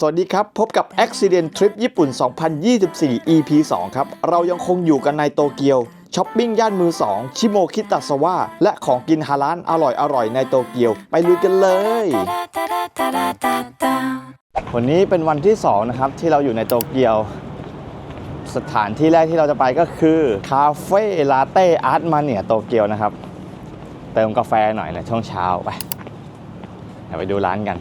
สวัสดีครับ พบกับ Accident Trip ญี่ปุ่น 2024 EP 2 ครับ เรายังคงอยู่กันในโตเกียวช้อปปิ้งย่านมือ 2 ชิโมคิตะสวะและของกินฮาลานอร่อยๆในโตเกียว ไปลุยกันเลย วันนี้เป็นวันที่ 2 นะครับ ที่เราอยู่ในโตเกียว สถานที่แรกที่เราจะไปก็คือคาเฟ่ลาเต้อาร์ตมาเนียโตเกียวนะครับ เติมกาแฟหน่อยในช่วงเช้าไปเดี๋ยวไปดูร้านกัน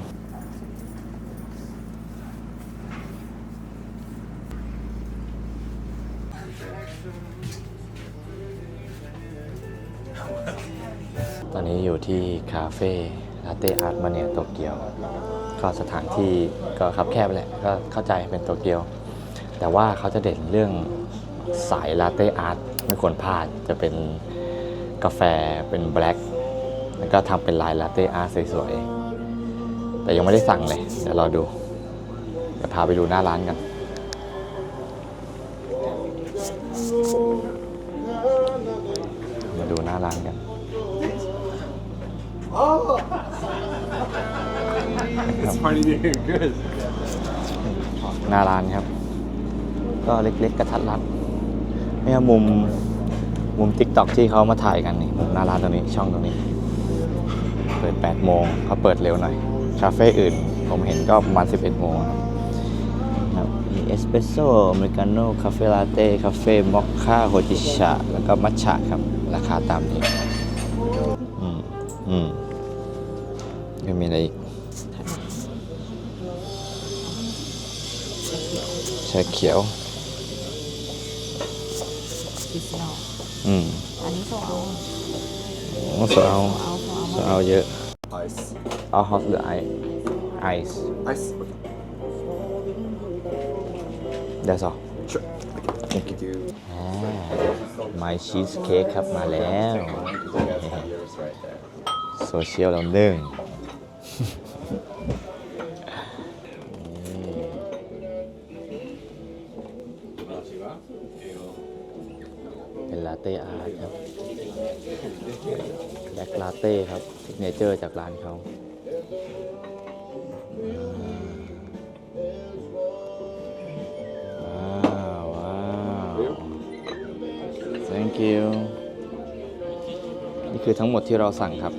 อนนี้อยู่ที่คาเฟ่ลาเต้อาร์ตมาเนียโตเกียว ก็สถานที่ก็คับแคบแหละก็เข้าใจเป็นโตเกียว แต่ว่าเขาจะเด่นเรื่องสายลาเต้อาร์ตไม่ควรพลาดจะเป็นกาแฟเป็นแบล็กแล้วก็ทำเป็นลายลาเต้อาร์ตสวยๆ แต่ยังไม่ได้สั่งเลย เดี๋ยวรอดู เดี๋ยวพาไปดูหน้าร้านกัน It's funny doing good. หน้าร้านครับ ก็เล็กๆกระทัดรัดนี่ครับมุมมุม t ิ k t o k ที่เขามาถ่ายกันนี่มุมหน้าร้านตรงนี้ช่องตรงนี้ เปิด 8 โมงเขาเปิดเร็วหน่อย คาเฟ่อื่น ผมเห็นก็ประมาณ 11 โมงครับมีเอสเปรสโซ่อเมริกาโน่คาเฟ่ลาเต้คาเฟ่มอคค่าโฮจิชะ แล้วก็มัทฉะครับ ราคาตามนี้ อืม อืม เขียวดิสโนอืมอันนี้โซเอาโอ้สเอาเอาโซเอาสเอาเยอะ Ice. เอาฮอตหรือไอไอซ์ Ice. เดี๋ยวสอง Sure. Thank you. อ่า my cheesecake ครับมาแล้ว Yours right there. โซเชียลเราหนึ่ง เต้ครับเนเจอร์จากร้านเขาว้าวว้าว thank you นี่คือทั้งหมดที่เราสั่งครับ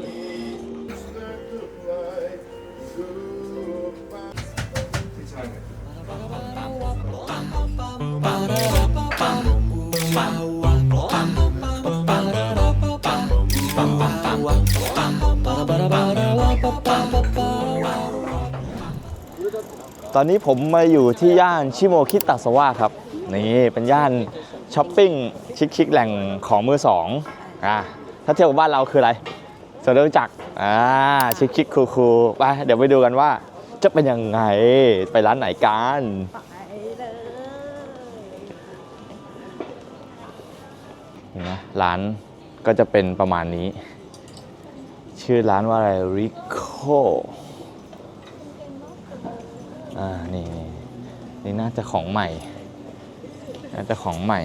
ตอนนี้ผมมาอยู่ที่ย่านชิโมคิตะสวะครับ นี่เป็นย่านช้อปปิ้งชิคๆแหล่งของมือสองอะถ้าเทียบกับบ้านเราคืออะไรสวนรู้จักรอ่าชิคๆคูลๆไปเดี๋ยวไปดูกันว่า จะเป็นยังไงไปร้านไหนกันเห็นไหมร้านก็จะเป็นประมาณนี้ ชื่อร้านว่าอะไรริโค อ่า นี่นี่นี่น่าจะของใหม่ น่าจะของใหม่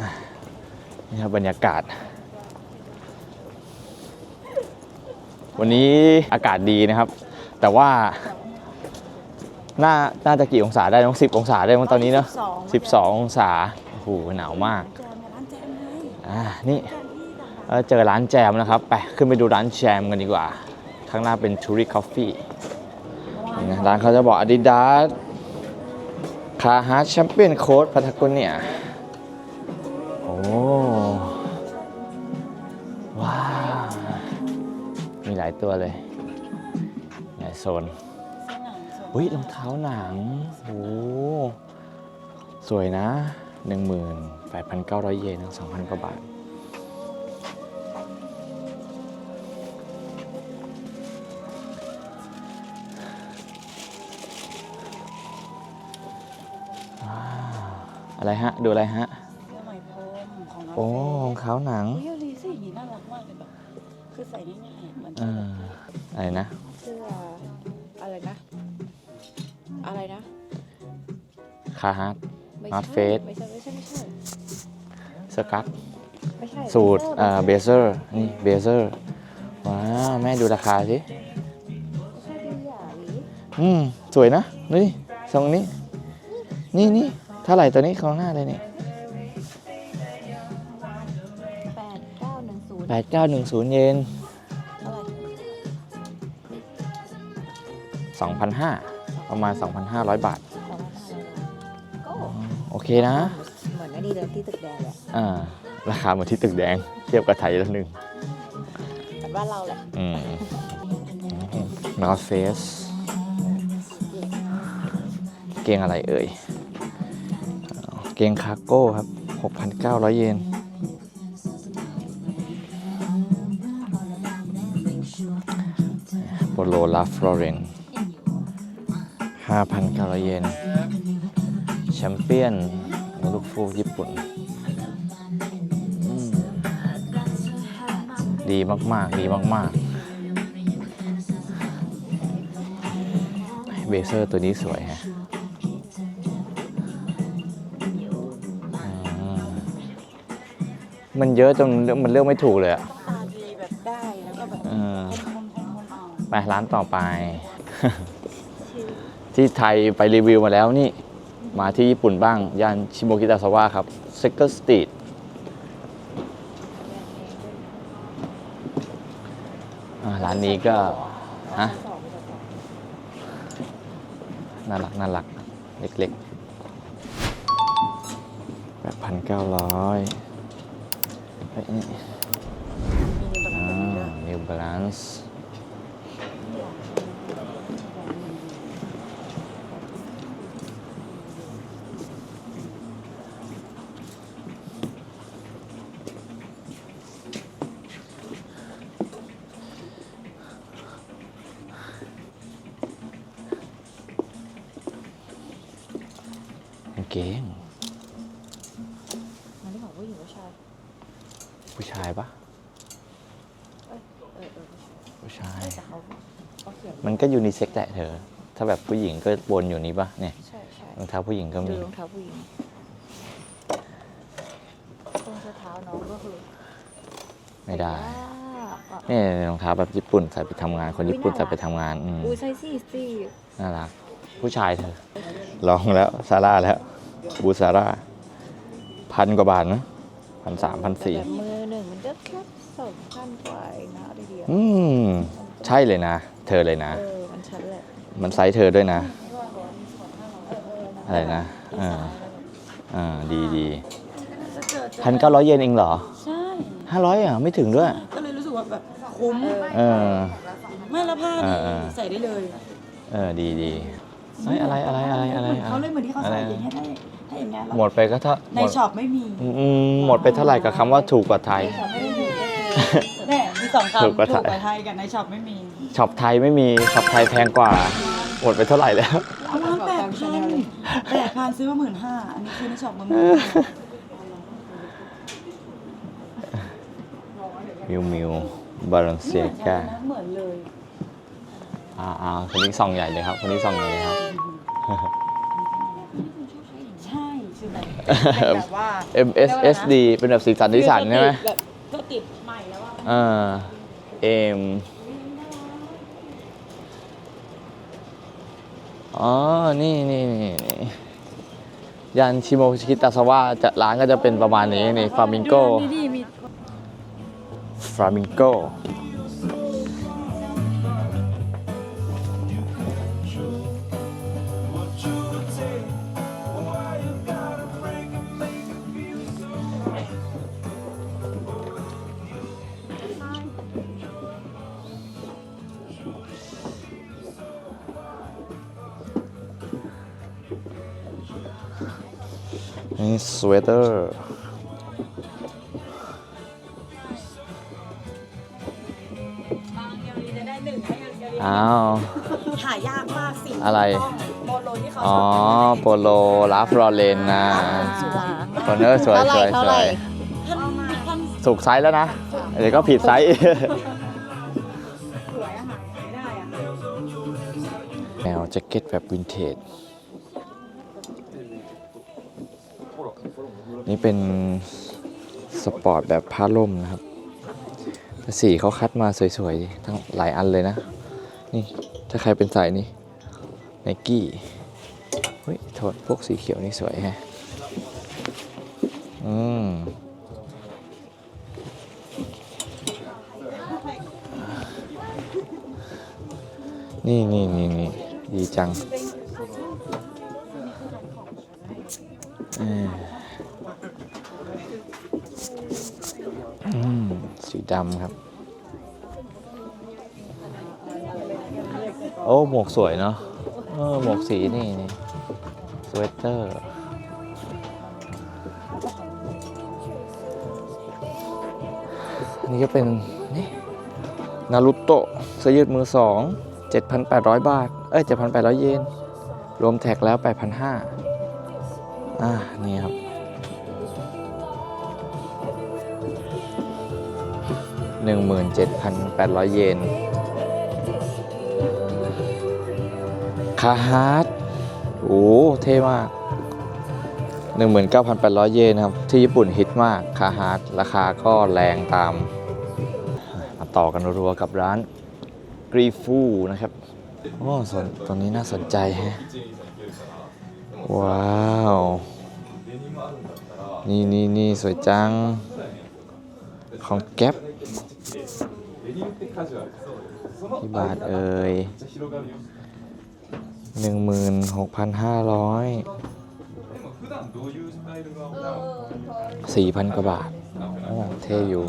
อะนี่ครับบรรยากาศ วันนี้อากาศดีนะครับ แต่ว่าน่า น่าจะกี่องศาได้มั้งสิบองศาได้มั้งตอนนี้เนอะสิบสององศา โอ้โห หนาวมาก นี่เจอร้านแจมนะครับ ไปขึ้นไปดูร้านแจมกันดีกว่า ข้างหน้าเป็นชูริคอฟฟี่ร้านเขาจะบอก Adidas คาฮาร์แชมเปี้ยนโค้ดพัทกเนี่ยโอ้ว้าวมีหลายตัวเลยหลายโซนอุ้ยรองเท้าหนังโอ้สวยนะ 18,900 เยน2,000กว่าบาท อะไรฮะ ดูอะไรฮะเสื้อไหมพรมของน้องโอ้รองเท้าหนังเฮ้ยลีสิอย่างนี้น่ารักมากเลยแบบคือใส่ง่ายๆเหมือนเอออะไรนะเสื้ออะไรนะ อะไรนะคาฮาร์ด ไม่ North ใช่ Face ไม่ใช่ไม่ใช่ไม่ใช่สกัตไม่ใช่สูตรอ่าเบเซอร์นี่เบเซอร์ว้าวแม่ดูราคาสิไม่ใช่ดีอะหวีอืมสวยนะดูดิทรงนี้ นี่นี่ เท่าไหร่ตัวนี้ของหน้าเลยนี่แปดเก้าหนึ่งศูนย์แปดเก้าหนึ่งศูนย์เยนเท่าไหร่สองพันห้าประมาณ 2,500 บาทสองพันห้าร้อยบาทก็โอเคนะ เหมือนไอ้นี่เลยที่ตึกแดงเลยอะอ่า ราคาเหมือนที่ตึกแดง เทียบกับไทยแล้วหนึ่งเหมือนบ้านเราแหละ อืม North Face เกงอะไรเอ่ยอ่าเกงคาร์โก้ครับ 6,900 เยน โปโลลาฟลอเรน5,900 เยน แชมเปี้ยนลูกฟูกญี่ปุ่นอืมดีมาก ๆ ดีมาก ๆ เบเซอร์ตัวนี้สวยฮะ มันเยอะจนมันเลือกไม่ถูกเลยอะตาดีแบบได้แล้วก็แบบเออคนคนคนเอาไปร้านต่อไปที่ไทยไปรีวิวมาแล้วนี่ มาที่ญี่ปุ่นบ้าง ย่านชิโมกิตาซาวะครับ Second Street อ่าร้านนี้ก็ฮะสองสองน่ารักน่ารัก เล็กๆแบบพันเก้าร้อย Ah, New Balance. Okay. ปะเออเออผู้ชายผู้ชาย แต่เขาเขาเขียนมันก็ยูนิเซ็กแหละเธอ ถ้าแบบผู้หญิงก็บนอยู่นี้ปะเนี่ยใช่ใช่รองเท้าผู้หญิงก็ดูมี รองเท้าผู้หญิงรองเท้าน้องก็คือไม่ได้ อะนี่รองเท้าแบบญี่ปุ่นใส่ไปทำงาน คนญี่ปุ่นใส่ไปทำงานอืมอุ้ยใส่สี่สี่น่ารัก ผู้ชายเธอ ลองแล้วซาร่าแล้วบูซาร่าพันกว่าบาทนะ พันสามพันสี่แต่มือหนึ่งมันก็แค่สองพันกว่าเองนะดีเดียวอืมใช่เลยนะ เธอเลยนะ เออมันชัดแหละมันไซส์เธอด้วยนะ อะไรนะอ่าอ่าดีดีพันเก้าร้อยเยนเองเหรอใช่ห้าร้อยอะไม่ถึงด้วย ก็เลยรู้สึกว่าแบบคุ้มเออ ไม่และผ้าเอนี่อเออ ใส่ได้เลยเออดีดีเฮ้ยอะไรอะไรอะไรอะไรเขาเลยเหมือนที่เขาอะไรใส่อย่างเงี้ยได้ ถ้าอย่างเงี้ยแล้วหมดไปก็เท่าในหมดช็อปไม่มีอืมหมดไปเท่าไหร่กับคำว่าถูกกว่าไทยแน่มีสองคำถูถูกกกว่ากับไทย ไทยกับในช็อปไม่มีช็อปไทยไม่มีช็อปไทยแพงกว่า หมดไปเท่าไหร่แล้ว เอามาแปดพันแปดพันซื้อมาหมื่นห้าอันนี้คือในช็อปมันหมื่นห้ามิวมิวบาลานเซียกาเหมือนเลยอ่าอ่าคนนี้ซองใหญ่เลยครับ คนนี้ซองใหญ่เลยครับใช่คือแบบ เป็นแบบว่า MSSD เป็นแบบสีสันสีสันใช่ไหมแบบก็ติดใหม่แล้วว่าอ่าเอ็มอ๋อ นี่นี่นี่นี่ยันชิโมชิกิตาสวะจะร้านก็จะเป็นประมาณนี้นี่ฟามิงโกดีๆมีฟามิงโก นี่สเวตเตอร์อ้าว หายากมากสิ่งอะไรโบโลที่เขาอ๋อ โปโลลาฟรอเลนนะสวยคอนเนอร์สวยสวยสวยท่านท่านถูกไซส์แล้วนะ เดี๋ยวก็ผิดไซส์สวยอาหารไม่ได้อะแนวแจ็คเก็ตแบบวินเทจ นี่เป็นสปอร์ตแบบผ้าล่มนะครับสีเขาคัดมาสวยๆ ทั้งหลายอันเลยนะ นี่ถ้าใครเป็นสายนี่ไนกี้เฮ้ยโทษพวกสีเขียวนี่สวยแฮะอืมนี่นี่นี่นี่ดีจัง อืม สีดำครับ โอ้หมวกสวยเนาะเออหมวกสีนี่นี่สเวตเตอร์อันนี้ก็เป็นนี่นารุโตะเสื้อยืดมือสอง7,800 บาท เอ้ย 7,800 เยน รวมแท็กแล้ว 8,500 อ่า นี่ครับ 17,800 เยน คาฮาร์ดโอ้เท่มาก 19,800 เยนครับ ที่ญี่ปุ่นฮิตมาก คาฮาร์ดราคาก็แรงตาม มาต่อกันรัวๆกับร้านกรีฟูนะครับ โอ้สนตรงนี้น่าสนใจฮะ ว้าว นี่นี่นี่สวยจัง ของแก๊ป ที่บาทเอ่ยหนึ่งหมื่นหกพันห้าร้อยสี่พันกว่าบาทโอ้เท่อยู่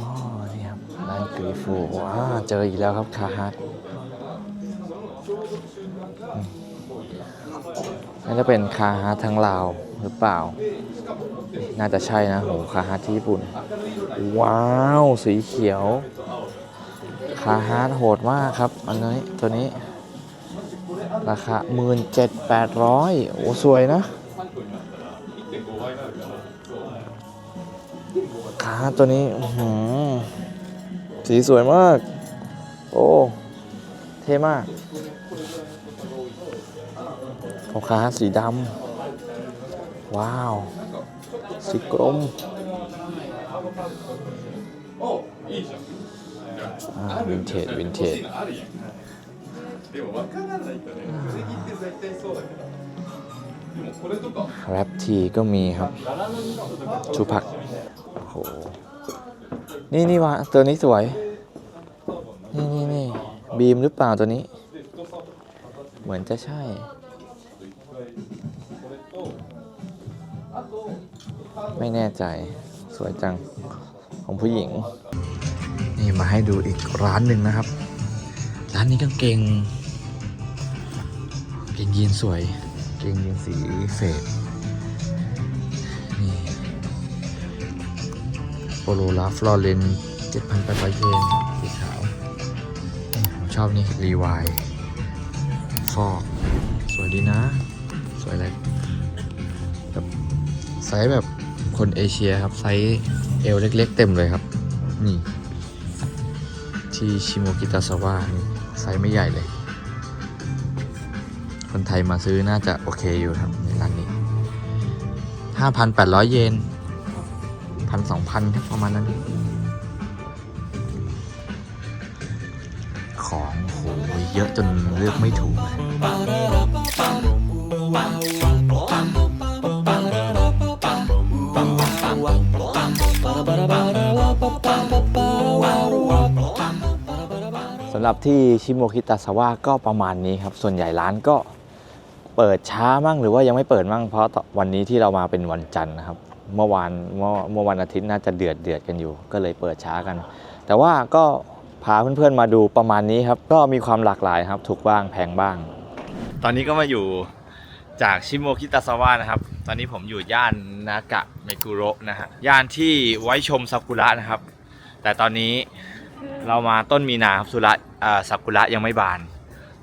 อ๋อนี่ครับร้านกรีฟูว้าเจออีกแล้วครับคาฮัท น่าจะเป็นคาฮัททั้งลาวหรือเปล่า น่าจะใช่นะโหคาฮัทที่ญี่ปุ่น ว้าวสีเขียว คาฮัทโหดมากครับ อันนี้ตัวนี้ ราคาหมื่นเจ็ดแปดร้อยโอ้สวยนะขาฮาตัวนี้หือสีสวยมาก โอ้ เท่มาก ของขาสีดำ ว้าว สีกลมวินเทจวินเทจแรปทีก็มีครับชูผัก โอ้โห นี่นี่วะตัวนี้สวย นี่นี่นี่บีมหรือเปล่าตัวนี้ เหมือนจะใช่ ไม่แน่ใจสวยจังของผู้หญิง นี่มาให้ดูอีกร้านหนึ่งนะครับ ร้านนี้กางเกงกางเกงยีนสวยกางเกงยีนสีเฟดนี่โปโลลาฟลอเรน7,800เยนสีขาวผมชอบนี่รีวายฟอกสวยดีนะ สวยเลยแบบไซส์แบบ คนเอเชียครับ ไซส์เอวเล็กๆ เต็มเลยครับ นี่ ที่ชิโมกิตาซาวะนี่ ไซส์ไม่ใหญ่เลย คนไทยมาซื้อน่าจะโอเคอยู่ครับ ในร้านนี้ 5,800 เยนพันสองพันประมาณนั้น ของโหเยอะจนเลือกไม่ถูกเลยำหรับที่ชิโมคิตาสวะก็ประมาณนี้ครับ ส่วนใหญ่ร้านก็เปิดช้ามั่งหรือว่ายังไม่เปิดมั่งเพราะวันนี้ที่เรามาเป็นวันจันทร์นะครับ เมื่อวานเมื่อเมื่อวันอาทิตย์น่าจะเดือดเดือดกันอยู่ ก็เลยเปิดช้ากัน แต่ว่าก็พาเพื่อนๆมาดูประมาณนี้ครับ ก็มีความหลากหลายครับ ถูกบ้างแพงบ้าง ตอนนี้ก็มาอยู่จากชิโมคิตาซาวะนะครับ ตอนนี้ผมอยู่ย่านนากะเมกุโระนะฮะย่านที่ไว้ชมซากุระนะครับ แต่ตอนนี้ เรามาต้นมีนาครับสุระอ่าซากุระยังไม่บาน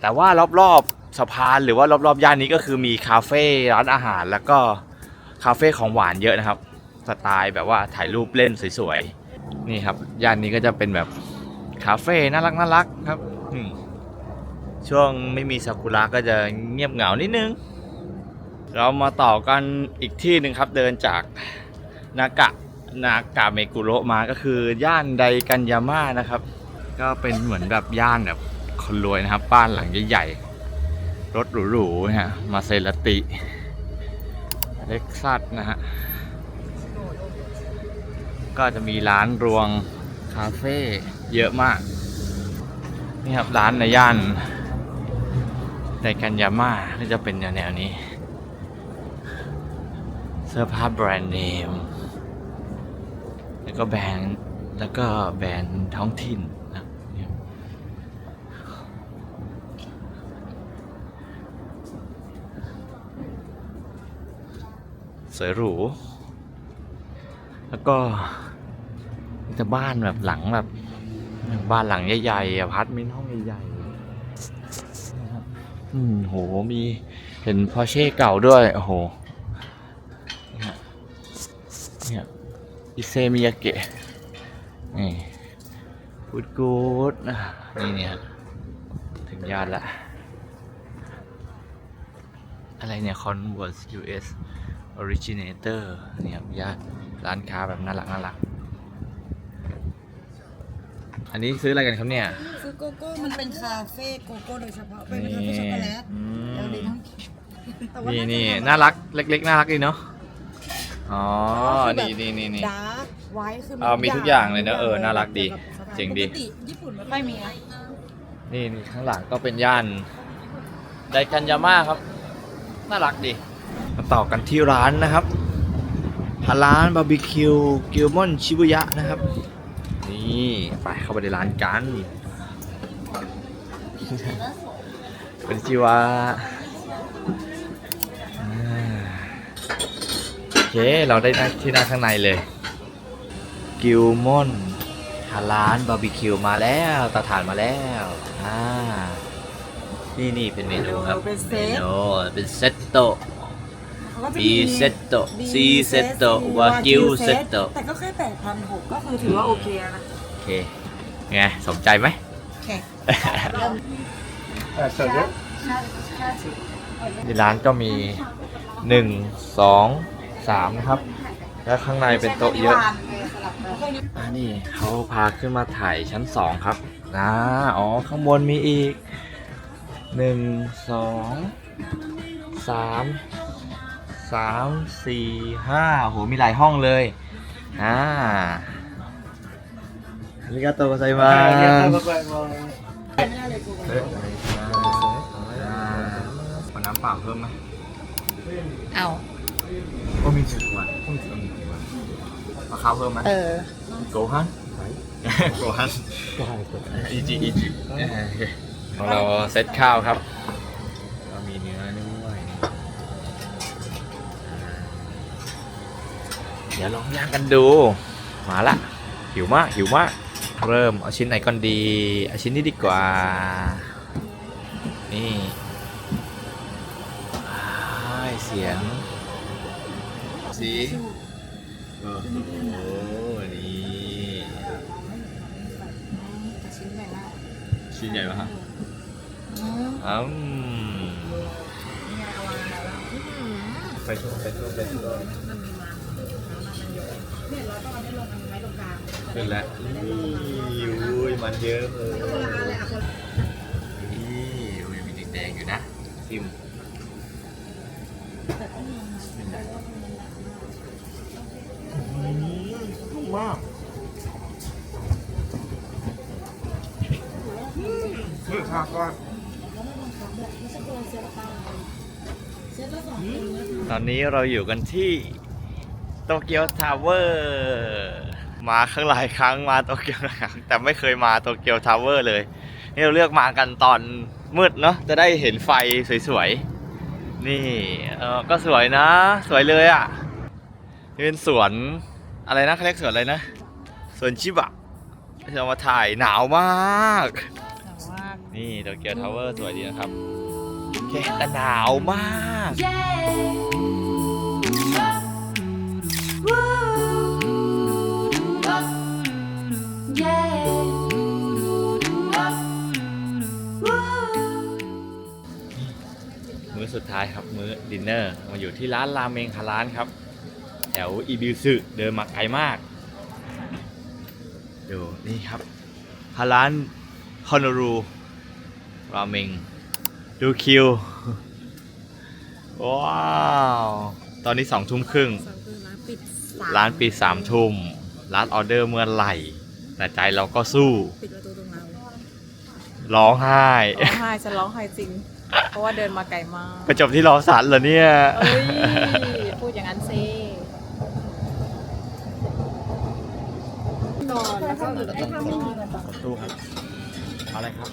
แต่ว่ารอบๆสะพานหรือว่ารอบๆย่านนี้ก็คือมีคาเฟ่ร้านอาหารแล้วก็คาเฟ่ของหวานเยอะนะครับสไตล์แบบว่าถ่ายรูปเล่นสวยๆนี่ครับย่านนี้ก็จะเป็นแบบคาเฟ่น่ารักน่ารักครับช่วงไม่มีซากุระก็จะเงียบเหงานิดนึง เรามาต่อกันอีกที่หนึ่งครับเดินจากนากะ นากะเมกุโระมาก็คือย่านไดกันยาม่านะครับ ก็เป็นเหมือนแบบย่านแบบคนรวยนะครับ บ้านหลังใหญ่ๆ รถหรูๆนะฮะมาเซราติเล็กซัสนะฮะ ก็จะมีร้านรวงคาเฟ่เยอะมาก นี่ครับร้านในย่านไดกันยาม่าก็จะเป็นแนวๆนี้ เสื้อผ้าแบรนด์เนม แล้วก็แบรนด์แล้วก็แบรนด์ท้องถิ่นนะเสวยหรู แล้วก็แต่บ้านแบบหลังแบบ บ้านหลังใหญ่ๆอพาร์ตเมนต์ห้องใหญ่ๆนะครับอืมโหมีเห็นพอเช่เก่าด้วย โอ้โห อิเซมิยาเกะนี่กูดกูดนะนี่เนี่ยถึงยานละ อะไรเนี่ย Converse US Originator นี่ครับญาติร้านค้าแบบน่ารักน่ารัก อันนี้ซื้ออะไรกันครับเนี่ยคือโกโก้ มันเป็นคาเฟ่โกโก้โดยเฉพาะ เป็นคาเฟ่ช็อกโกแลตอืมแล้วดีทั้งแต่ว่านี่าจะนี่แบบน่ารัก เล็ก ๆ น่ารักดีเนาะ อ๋อคือแบบนี่นี่นี่นี่ ดาร์กไวท์คือเอามีทุกอย่างเลยนะเออน่ารักดีเจ๋งดี ปกติญี่ปุ่นไม่มีนะนี่นี่ข้างหลังก็เป็นย่านไดกันยาม่าครับ น่ารักดี มาต่อกันที่ร้านนะครับร้านบาร์บีคิวกิลมอนชิบุยะนะครับ นี่ไปเข้าไปในร้านกัน เป็นชิวะ เค เราได้นั่งที่นั่งข้างในเลย กิลมอนฮาร้านบาร์บีคิวมาแล้วเตาถ่านมาแล้วอ่านี่นี่เป็นเมนูครับเป็นเซเมต นูเป็นเซตโต เขาก็จะบีมีเซตโต B ซีเซตโต C วากิวเซตโตแต่ก็แค่แปดพันหกก็คือถือว่าโอเคนะโอเคไงสมใจไหมแค่ที่ร้านก็มีหนึ่ งสองสามนะครับ แล้วข้างในเป็นโต๊ะเยอะ อ่านี่เขาพาขึ้นมาถ่ายชั้นสองครับนะอ๋อ ข้างบนมีอีกหนึ่งสองสามสามสี่ห้าโห มีหลายห้องเลยอ่าありがとうございますขอน้ำเปล่าเพิ่มไหม เอา ก็มีสิบวันก็มีสิบวันราคาเพิ่มไหมเออ โกฮันโกฮันอีจีอีจีของเราเซตข้าวครับเรามีเนื้อด้วยเดี๋ยวลองย่างกันดู มาละ หิวมากหิวมาก เริ่มเอาชิ้นไหนก่อนดีเอาชิ้นนี้ดีกว่า นี่อ้ายเสียง สีโอ้โหนี่ชิ้นใหญ่มากอืมไปช่วยไปช่วยไปช่วยขึ้นแล้วนี่อุ้ยมันเยอะเลยนี่อุ้ยมีแดงๆอยู่นะชิม นุ่มมากรสชาติก็ตอนนี้เราอยู่กันที่โตเกียวทาวเวอร์ มาครั้งหลายครั้งมาโตเกียวหลายครั้งแต่ไม่เคยมาโตเกียวทาวเวอร์เลย นี่เราเลือกมากันตอนมืดเนาะจะได้เห็นไฟสวยๆ นี่เออก็สวยนะ สวยเลยอะ่ะนี่เป็นสวนอะไรนะเขาเรียกสวนอะไรนะสวนชิบะเรามาถ่ายหนาวมากนี่โตเกียวทาวเวอร์สวยดีนะครับโอเคแต่หนาวมาก yeah. อสุดท้ายครับ มื้อดินเนอร์มาอยู่ที่ร้านราเมงคาร้านครับ แถวอีบิวซึเดินมาไกลมาก ดูนี่ครับฮาร้านฮอนรูราเมงดูคิว ว้าว ตอนนี้สองทุ่มครึ่งร้านปิดร้านปิดสามทุ่ม ร้านออเดอร์เมื่อไหร่แต่ใจเราก็สู้ ปิดประตูตรงเราร้องไห้ ร้องไห้ฉันร้องไห้จริง เพราะว่าเดินมาไกลมากไปจบที่รอสันเหรอเนี่ย เอ้ยพูดอย่างนั้นสิก่อนแล้วก็เหลือตรงนี้ตู้ครับ อะไรครับ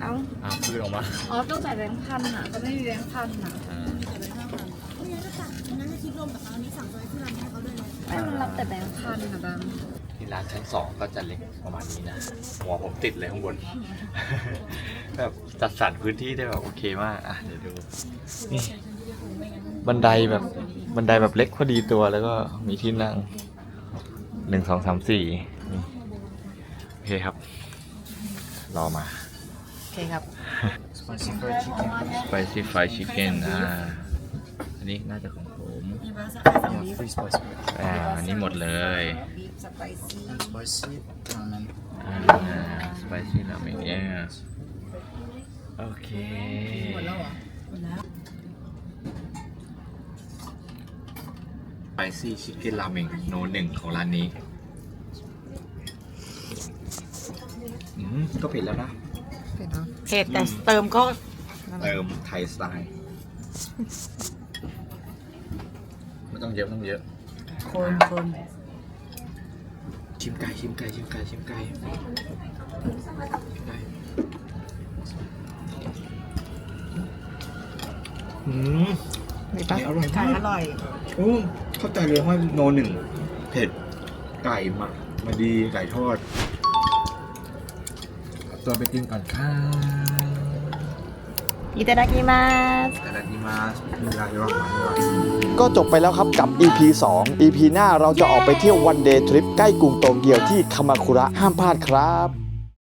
เอ้าอ้าวพูดออกมาอ๋อต้องจ่ายแบงค์พันอะจะไม่มีแบงค์พันอะอ่าให้มันรับแต่แบงค์พันอะบัง ที่ร้านชั้นสองก็จะเล็กประมาณนี้นะหัวผมติดเลยข้างบนแบบจัดสรรพื้นที่ได้แบบโอเคมากอะเดี๋ยวดูนี่บันไดแบบบันไดแบบเล็กพอดีตัวแล้วก็มีที่นั่งหนึ่งสองสามสี่นี่โอเคครับ รอมาโอเคครับ spicy fried chicken อ่าอันนี้น่าจะของผม Yeah, free spice. อ่าอันนี้หมดเลย สไปซี่ Spicy ramen. อ่า spicy ramen yeah โอเคหมดแล้วเหรอ spicy chicken ramen โนหนึ่งของร้านนี้ อืม ก็เผ็ดแล้วนะ เผ็ดเนาะเผ็ดแต่เติมก็เติมไทยสไตล์ ไม่ต้องเยอะไม่ต้องเยอะ คนคน ชิมไก่ชิมไก่ชิมไก่ชิมไก่ไก่อืมมีปะไก่อร่อยไก่มากอร่อยโอ้เข้าใจเลยว่าโนหนึ่งเผ็ดไก่หมักมาดีไก่ทอดตัวไปกินก่อนค่ะ อิตาดากิมาสแต่ละที่มามีรายรอบมาด้วยก็จบไปแล้วครับกับ EP 2 EP หน้าเราจะออกไปเที่ยววันเดย์ทริปใกล้กรุงโตเกียวที่คามาคุระห้ามพลาดครับ